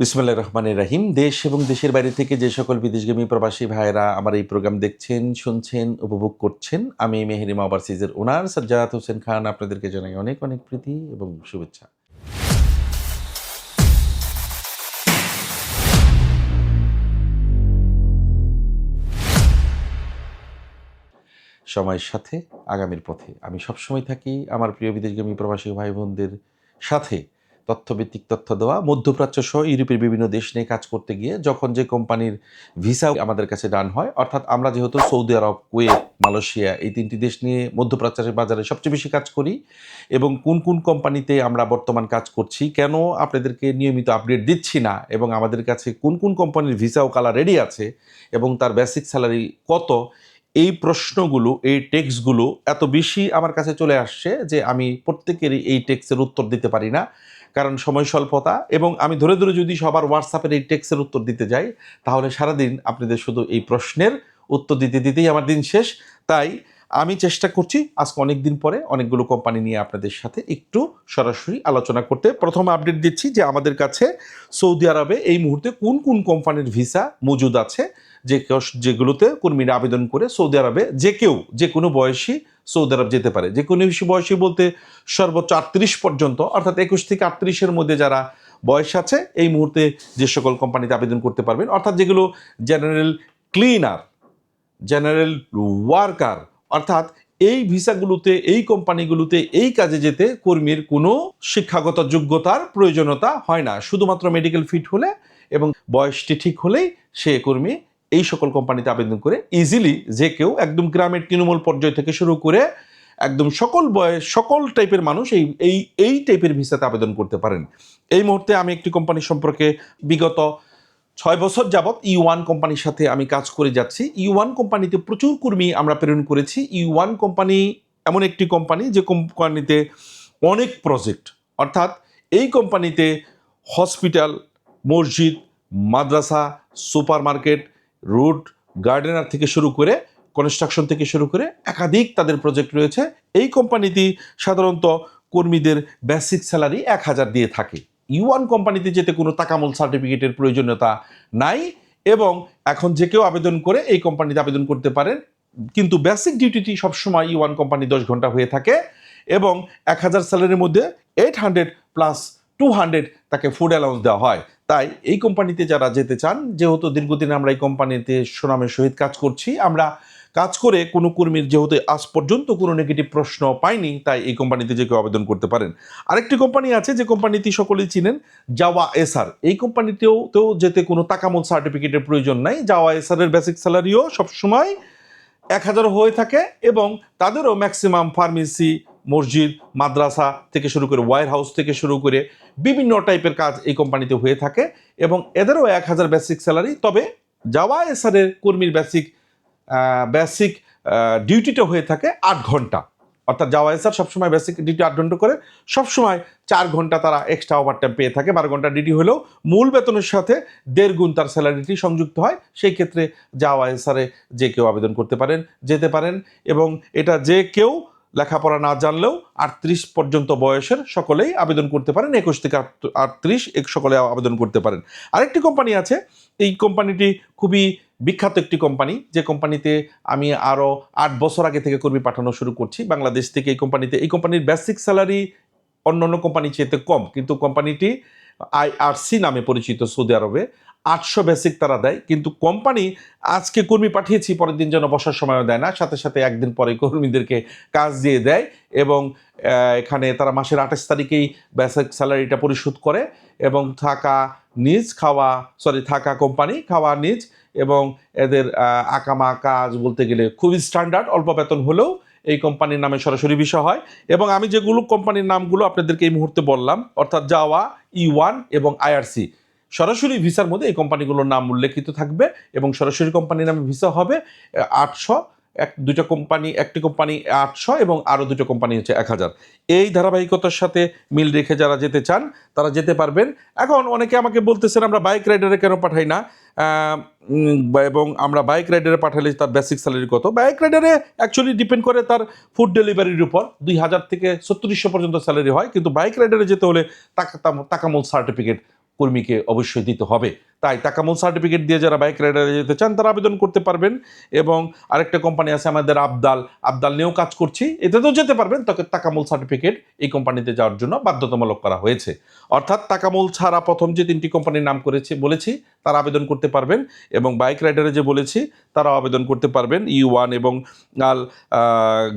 বিসমুল্লাহ রহমানের রাহিম। দেশ এবং দেশের বাইরে থেকে যে সকল বিদেশগামী প্রবাসী ভাইয়েরা আমার এই প্রোগ্রাম দেখছেন, শুনছেন, উপভোগ করছেন, আমি মেহেরিমা ওভারসিজের ওনার সাজ্জাদ হোসেন খান, আপনাদেরকে জানাই অনেক অনেক প্রীতি এবং শুভেচ্ছা। সময়ের সাথে আগামীর পথে আমি সবসময় থাকি। আমার প্রিয় বিদেশগামী প্রবাসী ভাই বোনদের সাথে তথ্যভিত্তিক তথ্য দেওয়া, মধ্যপ্রাচ্য সহ ইউরোপের বিভিন্ন দেশ নিয়ে কাজ করতে গিয়ে যখন যে কোম্পানির ভিসা আমাদের কাছে ডান হয়, অর্থাৎ আমরা যেহেতু সৌদি আরব, কুয়েত, মালয়েশিয়া এই তিনটি দেশ নিয়ে মধ্যপ্রাচ্যের বাজারে সবচেয়ে বেশি কাজ করি এবং কোন কোন কোম্পানিতে আমরা বর্তমান কাজ করছি, কেন আপনাদেরকে নিয়মিত আপডেট দিচ্ছি না এবং আমাদের কাছে কোন কোন কোম্পানির ভিসা ও কালার রেডি আছে এবং তার বেসিক স্যালারি কত, এই প্রশ্নগুলো, এই টেক্সটগুলো এত বেশি আমার কাছে চলে আসছে যে আমি প্রত্যেকেরই এই টেক্সের উত্তর দিতে পারি না। কারণ সময় স্বল্পতা এবং আমি ধরে ধরে যদি সবার হোয়াটসঅ্যাপের এই টেক্সের উত্তর দিতে যাই, তাহলে সারাদিন আপনাদের শুধু এই প্রশ্নের উত্তর দিতে দিতেই আমার দিন শেষ। তাই আমি চেষ্টা করছি আজকে অনেক দিন পরে অনেকগুলো কোম্পানি নিয়ে আপনাদের সাথে একটু সরাসরি আলোচনা করতে। প্রথম আপডেট দিচ্ছি যে আমাদের কাছে সৌদি আরবে এই মুহূর্তে কোন কোন কোম্পানির ভিসা মজুদ আছে, যে যেগুলোতে কর্মীরা আবেদন করে সৌদি আরবে যে কেউ, যে কোনো বয়সী সৌদি আরব যেতে পারে। যে কোনো বয়সী বলতে সর্বোচ্চ আটত্রিশ পর্যন্ত, অর্থাৎ একুশ থেকে আটত্রিশের মধ্যে যারা বয়স আছে, এই মুহূর্তে যে সকল কোম্পানিতে আবেদন করতে পারবেন। অর্থাৎ যেগুলো জেনারেল ক্লিনার জেনারেল ওয়ার্কার অর্থাৎ এই ভিসাগুলোতে, এই কোম্পানিগুলোতে, এই কাজে যেতে কর্মীর কোনো শিক্ষাগত যোগ্যতার প্রয়োজনীয়তা হয় না। শুধুমাত্র মেডিকেল ফিট হলে এবং বয়সটি ঠিক হলেই সে কর্মী এই সকল কোম্পানিতে আবেদন করে ইজিলি যে কেউ একদম গ্রামের তৃণমূল পর্যায় থেকে শুরু করে একদম সকল বয়স সকল টাইপের মানুষ এই এই এই টাইপের ভিসাতে আবেদন করতে পারেন। এই মুহূর্তে আমি একটি কোম্পানি সম্পর্কে বিগত ছয় বছর যাবৎ ই ওয়ান কোম্পানির সাথে আমি কাজ করে যাচ্ছি। ই ওয়ান কোম্পানিতে প্রচুর কর্মী আমরা প্রেরণ করেছি। ই ওয়ান কোম্পানি এমন একটি কোম্পানি যে কোম্পানিতে অনেক প্রজেক্ট অর্থাৎ এই কোম্পানিতে হসপিটাল মসজিদ, মাদ্রাসা সুপার মার্কেট রুট গার্ডেনার থেকে শুরু করে কনস্ট্রাকশন থেকে শুরু করে একাধিক তাদের প্রজেক্ট রয়েছে। এই কোম্পানিটি সাধারণত কর্মীদের বেসিক স্যালারি এক হাজার দিয়ে থাকে। ইউয়ান কোম্পানিতে যেতে কোনো তাকামল সার্টিফিকেটের প্রয়োজনীয়তা নাই এবং এখন যে কেউ আবেদন করে এই কোম্পানিতে আবেদন করতে পারেন, কিন্তু বেসিক ডিউটিটি সবসময় ইউয়ান কোম্পানি দশ ঘণ্টা হয়ে থাকে এবং এক হাজার স্যালারির মধ্যে eight hundred plus two hundred তাকে ফুড অ্যালাউন্স দেওয়া হয়। তাই এই কোম্পানিতে যারা যেতে চান, যেহেতু দীর্ঘদিন আমরা এই কোম্পানিতে সুনামের সহিত কাজ করছি, আমরা কাজ করে কোনো কর্মীর যেহেতু আজ পর্যন্ত কোনো নেগেটিভ প্রশ্ন পায়নি, তাই এই কোম্পানিতে যে কেউ আবেদন করতে পারেন। আরেকটি কোম্পানি আছে যে কোম্পানিটি সকলেই চিনেন জাওয়া এসআর এই কোম্পানিতেও তো যেতে কোনো তাকামল সার্টিফিকেটের প্রয়োজন নাই। জাওয়া এসআরের বেসিক স্যালারিও সবসময় এক হাজার হয়ে থাকে এবং তাদেরও ম্যাক্সিমাম ফার্মেসি মসজিদ, মাদ্রাসা থেকে শুরু করে ওয়ার হাউস থেকে শুরু করে বিভিন্ন টাইপের কাজ এই কোম্পানিতে হয়ে থাকে এবং এদেরও এক হাজার বেসিক স্যালারি তবে যাওয়া এসারের কর্মীর বেসিক বেসিক ডিউটিটা হয়ে থাকে আট ঘণ্টা। অর্থাৎ যাওয়া এসার সবসময় বেসিক ডিউটি আট ঘণ্টা করে। সবসময় চার ঘণ্টা তারা এক্সট্রা ওভার টাইম পেয়ে থাকে। বারো ঘণ্টা ডিউটি হলেও মূল বেতনের সাথে দেড় গুণ তার স্যালারিটি সংযুক্ত হয়। সেই ক্ষেত্রে যাওয়া এসারে যে কেউ আবেদন করতে পারেন, যেতে পারেন এবং এটা যে কেউ লেখাপড়া না জানলেও আটত্রিশ পর্যন্ত বয়সের সকলেই আবেদন করতে পারেন। একুশ থেকে আটত্রিশ এক সকলে আবেদন করতে পারেন। আরেকটি কোম্পানি আছে। এই কোম্পানিটি খুবই বিখ্যাত একটি কোম্পানি, যে কোম্পানিতে আমি আরও আট বছর আগে থেকে কর্মী পাঠানো শুরু করছি। বাংলাদেশ থেকে এই কোম্পানিতে, এই কোম্পানির বেসিক স্যালারি অন্য অন্য কোম্পানি চেয়েতে কম, কিন্তু কোম্পানিটি আইআরসি নামে পরিচিত সৌদি আরবে। আটশো বেসিক তারা দেয়, কিন্তু কোম্পানি আজকে কর্মী পাঠিয়েছি, পরের দিন যেন বসার সময়ও দেয় না। সাথে সাথে একদিন পরে কর্মীদেরকে কাজ দিয়ে দেয় এবং এখানে তারা মাসের আঠাশ তারিখেই বেসিক স্যালারিটা পরিশোধ করে। এবং থাকা নিজ খাওয়া সরি থাকা কোম্পানি খাওয়া নিজ এবং এদের আকামা কাজ বলতে গেলে খুবই স্ট্যান্ডার্ড অল্প বেতন হলেও এই কোম্পানির নামে সরাসরি বিষয় হয়। এবং আমি যেগুলো কোম্পানির নামগুলো আপনাদেরকে এই মুহূর্তে বললাম, অর্থাৎ যাওয়া ই ওয়ান এবং আইআরসি সরাসরি ভিসার মধ্যে এই কোম্পানিগুলোর নাম উল্লেখিত থাকবে এবং সরাসরি কোম্পানির নামে ভিসা হবে আটশো এক দুটো কোম্পানি, একটি কোম্পানি আটশো এবং আরও দুটো কোম্পানি হচ্ছে এক হাজার। এই ধারাবাহিকতার সাথে মিল রেখে যারা যেতে চান, তারা যেতে পারবেন। এখন অনেকে আমাকে বলতেছেন, আমরা বাইক রাইডারে কেন পাঠাই না? এবং আমরা বাইক রাইডারে পাঠালে তার বেসিক স্যালারি কত? বাইক রাইডারে অ্যাকচুয়ালি ডিপেন্ড করে তার ফুড ডেলিভারির উপর। দুই হাজার থেকে সত্তরিশশো পর্যন্ত স্যালারি হয়, কিন্তু বাইক রাইডারে যেতে হলে টাকা তাকামল সার্টিফিকেট কর্মীকে অবশ্যই দিতে হবে। তাই তাকামুল সার্টিফিকেট দিয়ে যারা বাইক রাইডারে যেতে চান, তারা আবেদন করতে পারবেন এবং আরেকটা কোম্পানি আছে আমাদের আবদাল। আবদাল নিয়েও কাজ করছি। এতেও যেতে পারবেন, তাকে তাকামুল সার্টিফিকেট এই কোম্পানিতে যাওয়ার জন্য বাধ্যতামূলক করা হয়েছে। অর্থাৎ তাকামুল ছাড়া প্রথম যে তিনটি কোম্পানির নাম করেছে, বলেছি তারা আবেদন করতে পারবেন এবং বাইক রাইডারে যে বলেছি তারা আবেদন করতে পারবেন। ই ওয়ান এবং আল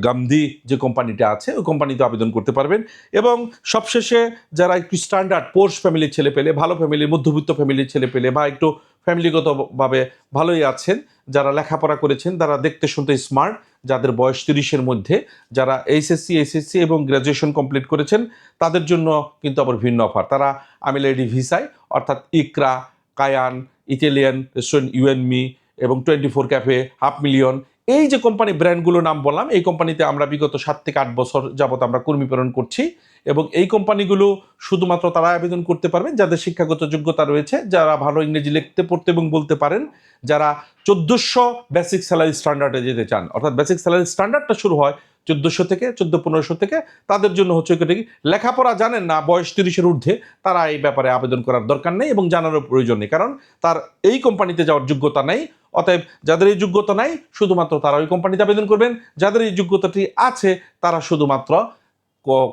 গামদি যে কোম্পানিটা আছে, ওই কোম্পানিতে আবেদন করতে পারবেন। এবং সবশেষে যারা একটু স্ট্যান্ডার্ড পোর্স ফ্যামিলির ছেলে পেলে, ভালো ফ্যামিলির মধ্যবিত্ত ফ্যামিলির ছেলে পেলে বা একটু ফ্যামিলিগতভাবে ভালোই আছেন, যারা লেখাপড়া করেছেন, তারা দেখতে শুনতে স্মার্ট যাদের বয়স তিরিশের মধ্যে, যারা এইচএসসি এসএসসি এবং গ্র্যাজুয়েশন কমপ্লিট করেছেন, তাদের জন্য কিন্তু আবার ভিন্ন অফার তারা আমিলেডি ভিসায় অর্থাৎ ইকরা কায়ান ইটালিয়ান রেস্টুরেন্ট ইউএনমি এবং twenty four cafe half million এই যে কোম্পানি ব্র্যান্ডগুলোর নাম বললাম, এই কোম্পানিতে আমরা বিগত সাত থেকে আট বছর যাবত আমরা কর্মী প্রেরণ করছি এবং এই কোম্পানিগুলো শুধুমাত্র তারা আবেদন করতে পারবেন, যাদের শিক্ষাগত যোগ্যতা রয়েছে, যারা ভালো ইংরেজি লিখতে, পড়তে এবং বলতে পারেন, যারা চোদ্দোশো বেসিক স্যালারি স্ট্যান্ডার্ডে যেতে চান। অর্থাৎ বেসিক স্যালারি স্ট্যান্ডার্ডটা শুরু হয় চোদ্দোশো থেকে, চোদ্দ পনেরোশো থেকে তাদের জন্য হচ্ছে কি লেখাপড়া জানেন না, বয়স তিরিশের ঊর্ধ্বে তারা এই ব্যাপারে আবেদন করার দরকার নেই এবং জানারও প্রয়োজন নেই। কারণ তার এই কোম্পানিতে যাওয়ার যোগ্যতা নেই, অতএব যাদের এই যোগ্যতা নাই, শুধুমাত্র তারা ওই কোম্পানিতে আবেদন করবেন। যাদের এই যোগ্যতাটি আছে, তারা শুধুমাত্র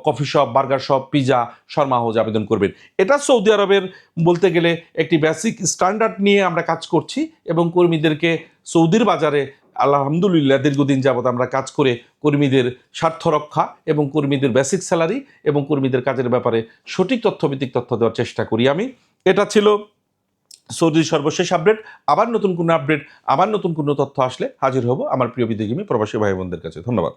coffee shop burger shop pizza shawarma house আবেদন করবেন। এটা সৌদি আরবের বলতে গেলে একটি বেসিক স্ট্যান্ডার্ড নিয়ে আমরা কাজ করছি এবং কর্মীদেরকে সৌদির বাজারে আলহামদুলিল্লাহ, দীর্ঘদিন যাবত আমরা কাজ করে কর্মীদের স্বার্থ রক্ষা এবং কর্মীদের বেসিক স্যালারি এবং কর্মীদের কাজের ব্যাপারে সঠিক তথ্যভিত্তিক তথ্য দেওয়ার চেষ্টা করি আমি। এটা ছিল সৌদির সর্বশেষ আপডেট আবার নতুন কোনো আপডেট আবার নতুন কোনো তথ্য আসলে হাজির হব আমার প্রিয় বিদেশি প্রবাসী ভাই বোনদের কাছে। ধন্যবাদ।